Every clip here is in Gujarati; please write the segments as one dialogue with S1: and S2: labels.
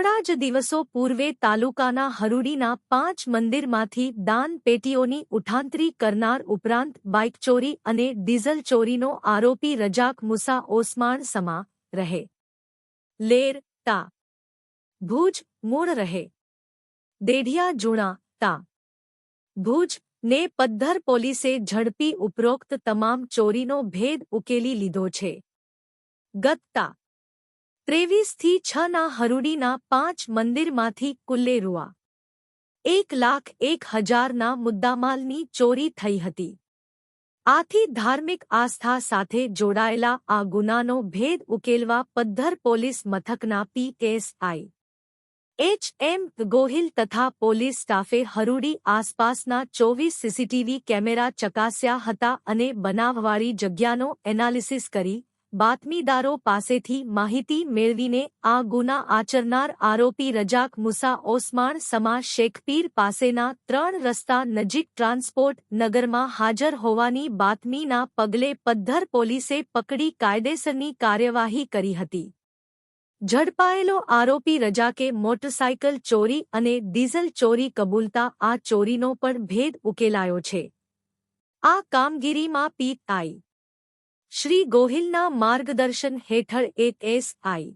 S1: થોડા જ દિવસો પૂર્વે તાલુકાના હરુડીના પાંચ મંદિરમાંથી દાન પેટીઓની ઉઠાંતરી કરનાર ઉપરાંત બાઇક ચોરી અને ડીઝલ ચોરીનો આરોપી રજાક મુસા ઓસમાણ સમા રહે. લેર, તા. ભુજ, મૂળ રહે. દેઢિયા, જુણા, તા. ભુજ, ને પદ્ધર પોલીસે ઝડપી ઉપરોક્ત તમામ ચોરીનો ભેદ ઉકેલી લીધો છે. ગતતા ત્રેવીસથી છના હરુડીના પાંચ મંદિરમાંથી કુલ્લે રૂઆ એક લાખ એક હજારના મુદ્દામાલની ચોરી થઈ હતી. આથી ધાર્મિક આસ્થા સાથે જોડાયેલા આ ગુનાનો ભેદ ઉકેલવા પદ્ધર પોલીસ મથકના પીએસઆઈ એચ એમ ગોહિલ તથા પોલીસ સ્ટાફે હરુડી આસપાસના ચોવીસ સીસીટીવી કેમેરા ચકાસ્યા હતા અને બનાવવાળી જગ્યાનો એનાલિસિસ કરી બાતમીદારો પાસેથી માહિતી મેળવીને આ ગુના આચરનાર આરોપી રજાક મુસા ઓસમાણ સમા શેખપીર પાસેના ત્રણ રસ્તા નજીક ટ્રાન્સપોર્ટ નગરમાં હાજર હોવાની બાતમીના પગલે પદ્ધર પોલીસે પકડી કાયદેસરની કાર્યવાહી કરી હતી. ઝડપાયેલો આરોપી રજાકે મોટરસાયકલ ચોરી અને ડીઝલ ચોરી કબૂલતા આ ચોરીનો પણ ભેદ ઉકેલાયો છે. આ કામગીરીમાં પીઆઈ શ્રી ગોહિલના માર્ગદર્શન હેઠળ એક એસઆઈ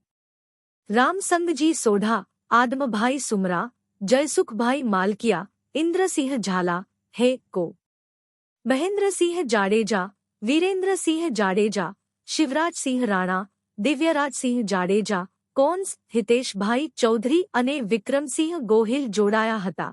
S1: રામસંગજી સોઢા આદમભાઈ સુમરા જયસુખભાઈ માલકિયા ઇન્દ્રસિંહ ઝાલા હે કો મહેન્દ્રસિંહ જાડેજા વીરેન્દ્રસિંહ જાડેજા શિવરાજસિંહ રાણા દિવ્યરાજસિંહ જાડેજા કોન્સ હિતેશભાઈ ચૌધરી અને વિક્રમસિંહ ગોહિલ જોડાયા હતા